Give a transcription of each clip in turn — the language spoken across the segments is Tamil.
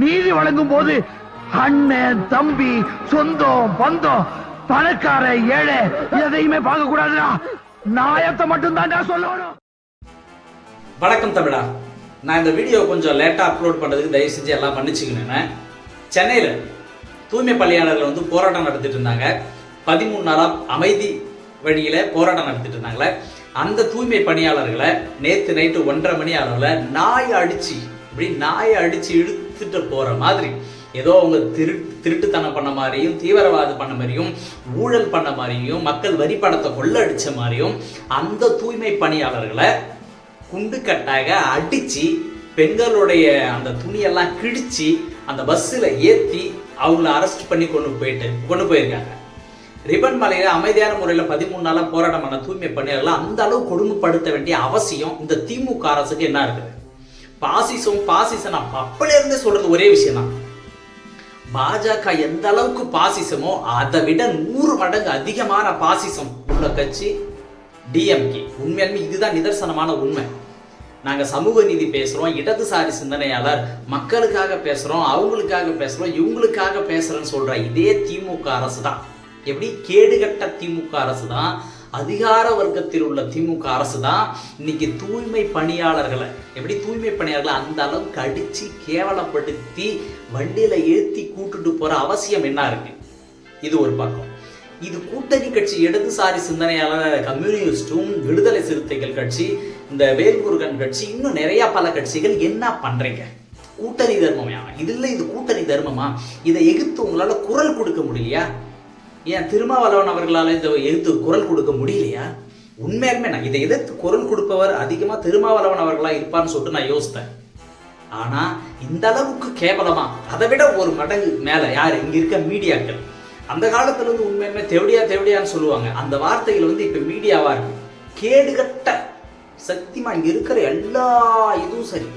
நீதி வழங்கும் போது அண்ணன் தம்பி சொந்தம் பந்தம் பணக்கார ஏழை எதையுமே பார்க்க கூடாதுடா. நாயத்தை மட்டும் தான் சொல்லணும். வணக்கம் தமிழா. நான் இந்த வீடியோ கொஞ்சம் லேட்டாக அப்லோட் பண்ணுறதுக்கு தயவு செஞ்சு எல்லாம் மன்னிச்சுக்கணும் சென்னையில் தூய்மை பணியாளர்கள் வந்து போராட்டம் நடத்திட்டு இருந்தாங்க. பதிமூணு நாளாக அமைதி வழியில் போராட்டம் நடத்திட்டு இருந்தாங்களே. அந்த தூய்மை பணியாளர்களை நேற்று நைட்டு ஒன்றரை மணி அளவில் நாய் அடிச்சு இப்படி நாயை அடிச்சு இழுத்துட்டு போகிற மாதிரி ஏதோ அவங்க திரு திருட்டுத்தனம் பண்ண மாதிரியும் தீவிரவாதம் பண்ண மாதிரியும் ஊழல் பண்ண மாதிரியும் மக்கள் வரி பணத்தை கொள்ளடிச்ச மாதிரியும் அந்த தூய்மை பணியாளர்களை குண்டுக்கட்டாக அடிச்சு பெண்களுடைய அந்த துணியெல்லாம் கிழிச்சு அந்த பஸ்ஸில் ஏற்றி அவங்கள அரெஸ்ட் பண்ணி கொண்டு போயிட்டு கொண்டு போயிருக்காங்க. ரிபன் மலையில அமைதியான முறையில் பதிமூணு நாளாக போராட்டம் பண்ண தூய்மை பணியாளர்கள் அந்த அளவு கொடுமைப்படுத்த வேண்டிய அவசியம் இந்த திமுக அரசுக்கு என்ன இருக்குது? பாசிசம் பாசிசம் நான் அப்பல சொல்றது ஒரே விஷயம் தான் பாஜக எந்த அளவுக்கு பாசிசமோ அதை விட நூறு மடங்கு அதிகமான பாசிசம் உள்ள கட்சி டிஎம்கே. உண்மையாலுமே இதுதான் நிதர்சனமான உண்மை. நாங்கள் சமூக நீதி பேசுகிறோம் இடதுசாரி சிந்தனையாளர் மக்களுக்காக பேசுகிறோம் அவங்களுக்காக பேசுகிறோம் இவங்களுக்காக பேசுகிறேன்னு சொல்கிற இதே திமுக அரசு தான் எப்படி? கேடுகட்ட திமுக அரசு தான் அதிகார வர்க்கத்தில் உள்ள திமுக அரசு தான் இன்னைக்கு தூய்மை பணியாளர்களை எப்படி தூய்மை பணியாளர்களை அந்த அளவுக்கு அடித்து கேவலப்படுத்தி வண்டியில் ஏற்றி கூட்டுட்டு போகிற அவசியம் என்ன இருக்கு? இது ஒரு பக்கம். இது கூட்டணி கட்சி இடதுசாரி சிந்தனையாளர் கம்யூனிஸ்டும் விடுதலை சிறுத்தைகள் கட்சி இந்த வேல்முருகன் கட்சி இன்னும் நிறைய பல கட்சிகள் என்ன பண்றீங்க? கூட்டணி தர்மமா இதுல இது கூட்டணி தர்மமா? இதை எதிர்த்து உங்களால குரல் கொடுக்க முடியலையா? ஏன் திருமாவளவன் அவர்களால் இதை எதிர்த்து குரல் கொடுக்க முடியலையா? உண்மையாலுமே நான் இதை எதிர்த்து குரல் கொடுப்பவர் அதிகமாக திருமாவளவன் அவர்களாக இருப்பான்னு சொல்லிட்டு நான் யோசித்தேன். ஆனால் இந்த அளவுக்கு கேவலமா? அதை விட ஒரு மடங்கு மேலே யார்? இங்கே இருக்க மீடியாக்கள். அந்த காலத்துல இருந்து உண்மையுமே தேவடியா தேவடியான்னு சொல்லுவாங்க. அந்த வார்த்தைகள் வந்து இப்போ மீடியாவா இருக்கு. கேடுகட்ட சத்தியமா இங்கே இருக்கிற எல்லா இதுவும் சரி.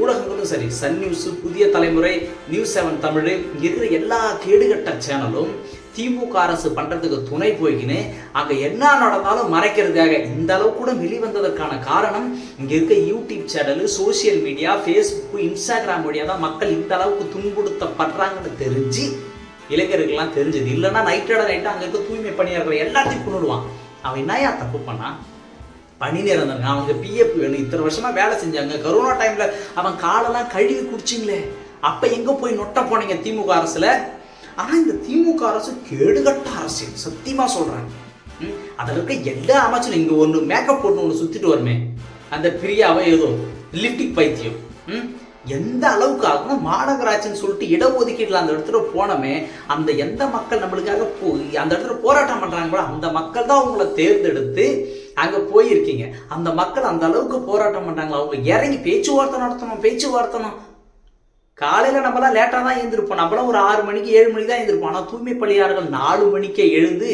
ஊடகங்களும் சரி. சன் நியூஸ் புதிய தலைமுறை நியூஸ் செவன் தமிழ் இங்கே இருக்கிற எல்லா கேடுகட்ட சேனலும் திமுக அரசு பண்றதுக்கு துணை போய்க்கின்னு அங்க என்ன நடந்தாலும் மறைக்கிறதுக்காக இந்த அளவு கூட வெளிவந்ததற்கான காரணம் இங்க இருக்க YouTube channel social media Facebook Instagram வழியா தான் மக்கள் இந்த அளவுக்கு துன்புறுத்தப்படுறாங்கன்னு தெரிஞ்சு இளைஞர்கள்லாம் தெரிஞ்சது. இல்லைன்னா நைட்டோட நைட்டு அங்கே இருக்க தூய்மை பணியாளர்கள் எல்லாத்தையும் கொண்டுடுவான் அவன் என்னையா தப்பு பண்ணான்? பணி நேரம் தாங்க அவங்க பிஎஃப் வேணும். இத்தனை வருஷமா வேலை செஞ்சாங்க. கரோனா டைம்ல அவன் காலெல்லாம் கழுவி குடிச்சிங்களே. அப்ப எங்க போய் நொட்ட போனீங்க திமுக அரசுல? ஆனால் இந்த திமுக அரசு கேடுகட்ட அரசியல் சத்தியமாக சொல்கிறாங்க ம், இருக்க எல்லா அமைச்சரும் இங்கே ஒன்று மேக்கப் போட்டு ஒன்று சுற்றிட்டு வருமே. அந்த பிரியாவை ஏதோ லிப்டிக் பைத்தியம். ம், எந்த அளவுக்கு ஆகும் மாநகராட்சின்னு சொல்லிட்டு இடஒதுக்கீட்டில் அந்த இடத்துல போனோமே அந்த எந்த மக்கள் நம்மளுக்காக போ அந்த இடத்துல போராட்டம் பண்ணுறாங்களோ அந்த மக்கள் தான் அவங்கள தேர்ந்தெடுத்து அங்கே போயிருக்கீங்க. அந்த மக்கள் அந்த அளவுக்கு போராட்டம் பண்ணுறாங்களா அவங்க இறங்கி பேச்சுவார்த்தை நடத்தணும் பேச்சுவார்த்தணும். காலையில் நம்மளாம் லேட்டாக தான் எழுந்திருப்போம் நம்மளாம் ஒரு ஆறு மணிக்கு ஏழு மணிக்கு தான் எழுந்திருப்போம் ஆனால் தூய்மை பணியாளர்கள் நாலு மணிக்கே எழுந்து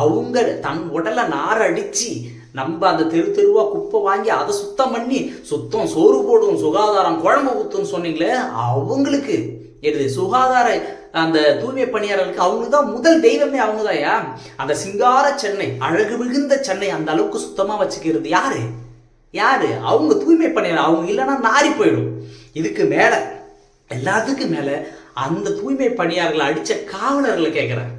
அவங்க தன் உடலை நார் அடித்து நம்ம அந்த தெரு தெருவாக குப்பை வாங்கி அதை சுத்தம் பண்ணி சுத்தம் சோறு போடும் சுகாதாரம் குழம்பு ஊத்துன்னு சொன்னீங்களே அவங்களுக்கு எது சுகாதார அந்த தூய்மை பணியாளர்களுக்கு அவங்க தான் முதல் தெய்வமே அவங்க தான் அந்த சிங்கார சென்னை அழகு மிகுந்த சென்னை அந்த அளவுக்கு சுத்தமாக வச்சுக்கிறது யாரு? யாரு? அவங்க தூய்மை பணியாளர் அவங்க இல்லைன்னா நாரி போயிடும். இதுக்கு மேலே எல்லாத்துக்கும் மேலே அந்த தூய்மை பணியாளர்களை அடித்த காவலர்களை கேட்குறேன்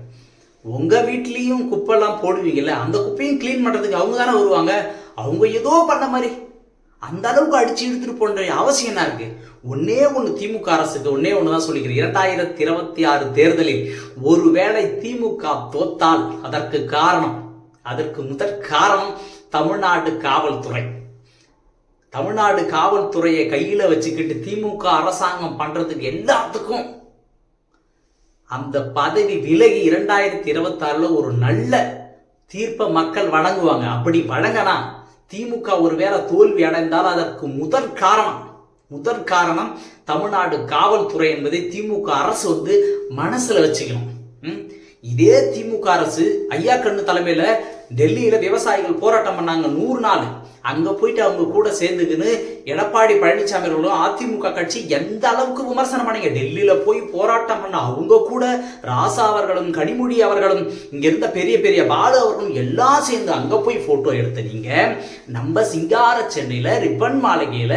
உங்கள் வீட்லேயும் குப்பைலாம் போடுவீங்கல்ல அந்த குப்பையும் க்ளீன் பண்ணுறதுக்கு அவங்க தானே வருவாங்க? அவங்க ஏதோ பண்ண மாதிரி. அந்த அளவுக்கு அடிச்சு இழுத்துட்டு போன்ற அவசியம் என்ன இருக்கு? ஒன்னே ஒன்று திமுக அரசுக்கு ஒன்னே ஒன்று தான் சொல்லிக்கிறேன். இரண்டாயிரத்தி இருபத்தி ஆறு தேர்தலில் ஒருவேளை திமுக தோத்தால் அதற்கு காரணம் அதற்கு முதற் காரணம் தமிழ்நாடு காவல்துறை. தமிழ்நாடு காவல்துறையை கையில் வச்சுக்கிட்டு திமுக அரசாங்கம் பண்ணுறதுக்கு எல்லாத்துக்கும் அந்த பதவி விலகி இரண்டாயிரத்தி இருபத்தாறில் ஒரு நல்ல தீர்ப்பை மக்கள் வழங்குவாங்க அப்படி வழங்கினா திமுக ஒருவேளை தோல்வி அடைந்தால் அதற்கு முதற் காரணம் முதற் காரணம் தமிழ்நாடு காவல்துறை என்பதை திமுக அரசு வந்து மனசில் வச்சுக்கணும் ம்? இதே திமுக அரசு ஐயா கண்ணு தலைமையில் டெல்லியில விவசாயிகள் போராட்டம் பண்ணாங்க நூறு நாள். அங்க போயிட்டு அவங்க கூட சேர்ந்துக்கின்னு எடப்பாடி பழனிசாமி அவர்களும் அதிமுக கட்சி எந்த அளவுக்கு விமர்சனம் பண்ணீங்க? டெல்லியில போய் போராட்டம் பண்ண அவங்க கூட ராசா அவர்களும் கனிமொழி அவர்களும் இங்க இருந்த பெரிய பெரிய பாலு அவர்களும் எல்லாம் சேர்ந்து அங்க போய் போட்டோ எடுத்த நீங்கள் நம்ம சிங்கார சென்னையில ரிப்பன் மாளிகையில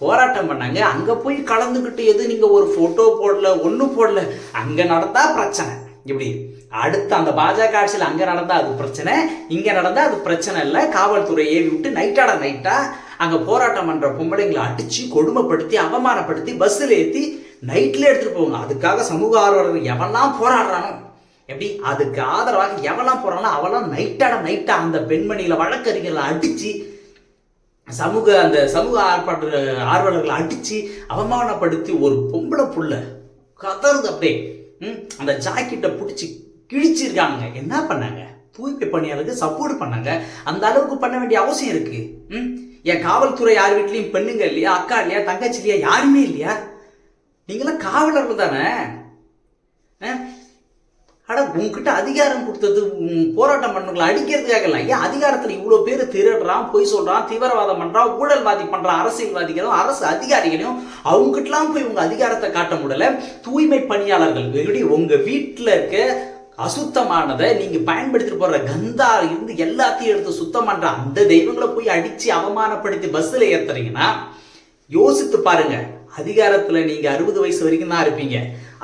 போராட்டம் பண்ணாங்க. அங்க போய் கலந்துக்கிட்டு எது நீங்க ஒரு போட்டோ போடல ஒண்ணு போடல அங்க நடந்தா பிரச்சனை. இப்படி அடுத்து அந்த பாஜக ஆட்சியில் அங்க நடந்தா அது பிரச்சனை இங்க நடந்தா அது பிரச்சனை இல்லை. காவல்துறை ஏவி விட்டு நைட்டாட நைட்டா அங்க போராட்டம் பண்ற பொம்பளைங்களை அடிச்சு கொடுமைப்படுத்தி அவமானப்படுத்தி பஸ்ஸில் ஏத்தி நைட்ல எடுத்துட்டு போவாங்க. அதுக்காக சமூக ஆர்வலர்கள் எவெல்லாம் போராடுறானோ எப்படி? அதுக்கு ஆதரவாக எவெல்லாம் போறானோ அவெல்லாம் நைட்டாட நைட்டா அந்த பெண்மணிகளை வழக்கறிஞர்களை அடிச்சு சமூக அந்த சமூக ஆர்ப்பாட்ட ஆர்வலர்களை அடிச்சு அவமானப்படுத்தி ஒரு பொம்பளை புள்ள கதறுது அப்படியே அந்த ஜாக்கெட்டை பிடிச்சி கிழிச்சிருக்காங்க என்ன பண்ணாங்க? தூய்மை பணியாளருக்கு சப்போர்ட் பண்ணாங்க. அந்த அளவுக்கு பண்ண வேண்டிய அவசியம் இருக்கு. ம்? என் காவல்துறை யார் வீட்லயும் பெண்ணுங்க இல்லையா அக்கா இல்லையா தங்கச்சி இல்லையா யாருமே இல்லையா? நீங்களாம் காவலர்கள் தானே? ஆ? உங்ககிட்ட அதிகாரம் கொடுத்தது போராட்டம் பண்ணுங்களா அடிக்கிறதுக்காக இல்லை. ஏன் அதிகாரத்தில் இவ்வளோ பேர் திருடுறான் பொய் சொல்றான் தீவிரவாதம் பண்றான் ஊழல்வாதி பண்றான் அரசியல்வாதிகளும் அரசு அதிகாரிகளையும் அவங்ககிட்டலாம் போய் உங்க அதிகாரத்தை காட்ட முடியல. தூய்மை பணியாளர்கள் எப்படி உங்க வீட்டில் இருக்க அசுத்தமானதை நீங்க பயன்படுத்திட்டு போற கந்தா இருந்து எல்லாத்தையும் எடுத்து சுத்தம் பண்ற அந்த தெய்வங்களை போய் அடிச்சு அவமானப்படுத்தி பஸ்ஸில் ஏத்துறீங்கன்னா யோசித்து பாருங்க. அதிகாரத்துல நீங்க அறுபது வயசு வரைக்கும் தான் இருப்பீங்க.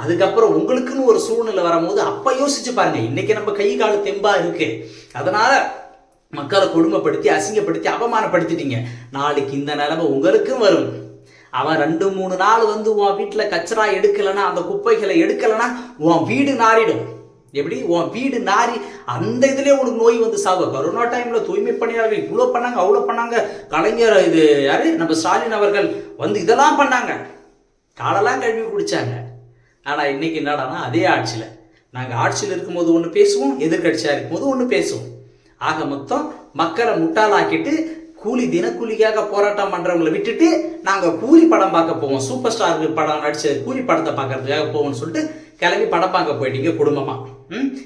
அதுக்கப்புறம் உங்களுக்குன்னு ஒரு சூழ்நிலை வரும்போது அப்ப யோசிச்சு பாருங்க. இன்னைக்கு நம்ம கை கால் தெம்பா இருக்கு. அதனால மக்களை கொடுமைப்படுத்தி அசிங்கப்படுத்தி அவமானப்படுத்திட்டீங்க. நாளைக்கு இந்த நிலைமை உங்களுக்கும் வரும். அவன் ரெண்டு மூணு நாள் வந்து உன் வீட்டில் கச்சரா எடுக்கலைன்னா அந்த குப்பைகளை எடுக்கலைன்னா உன் வீடு நாறிடும். எப்படி? உன் வீடு நாரி அந்த இதுலேயே உனக்கு நோய் வந்து சாவு. கொரோனா டைம்ல தூய்மை பணியாளர்கள் இவ்வளோ பண்ணாங்க அவ்வளோ பண்ணாங்க. கலைஞர் இது யாரு? நம்ம ஸ்டாலின் அவர்கள் வந்து இதெல்லாம் பண்ணாங்க. காலெல்லாம் கழுவி குடிச்சாங்க. ஆனால் இன்னைக்கு என்னடான்னா அதே ஆட்சியில். நாங்கள் ஆட்சியில் இருக்கும்போது ஒன்று பேசுவோம் எதிர்கட்சியாக இருக்கும்போது ஒன்று பேசுவோம். ஆக மொத்தம் மக்களை முட்டாளாக்கிட்டு கூலி தினக்கூலிக்காக போராட்டம் பண்ணுறவங்களை விட்டுட்டு நாங்கள் கூலி படம் பார்க்க போவோம். சூப்பர் ஸ்டார் படம் நடிச்ச கூலி படத்தை பார்க்கறதுக்காக போவோம்னு சொல்லிட்டு கிளம்பி படம் பார்க்க போயிட்டீங்க குடும்பமாக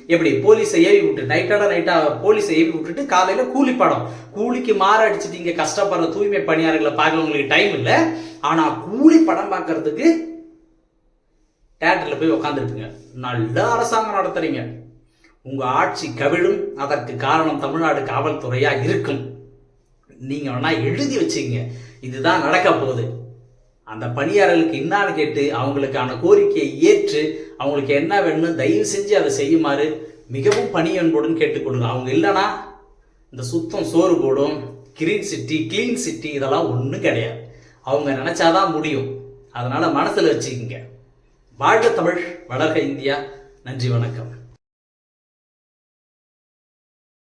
எப்படி? போலீஸை ஏவி விட்டு நைட்டோட நைட்டா போலீஸை ஏவி விட்டுட்டு காலையில கூலி படம் கூலிக்கு மாற அடிச்சுட்டீங்க கஷ்டப்படுற தூய்மை பணியாளர்களை பார்க்கறவங்களுக்கு டைம் இல்லை. ஆனா கூலி படம் பார்க்கறதுக்கு தேட்டரில் போய் உக்காந்துருப்பீங்க. நல்ல அரசாங்கம் நடத்துறீங்க. உங்க ஆட்சி கவிழும். அதற்கு காரணம் தமிழ்நாடு காவல்துறையா இருக்கும். நீங்க வேணா எழுதி வச்சுங்க. இதுதான் நடக்க போகுது. அந்த பணியாளர்களுக்கு என்னான்னு கேட்டு அவங்களுக்கான கோரிக்கையை ஏற்று அவங்களுக்கு என்ன வேணும்னு தயவு செஞ்சு அதை செய்யுமாறு மிகவும் பணியன்புடன் கேட்டுக்கொடுங்க அவங்க இல்லைன்னா இந்த சுத்தம் சோறு போடும் கிரீன் சிட்டி கிளீன் சிட்டி இதெல்லாம் ஒன்றும் கிடையாது. அவங்க நினச்சாதான் முடியும். அதனால் மனசில் வச்சுக்கோங்க. வாழ்க தமிழ் வளர்க இந்தியா. நன்றி வணக்கம்.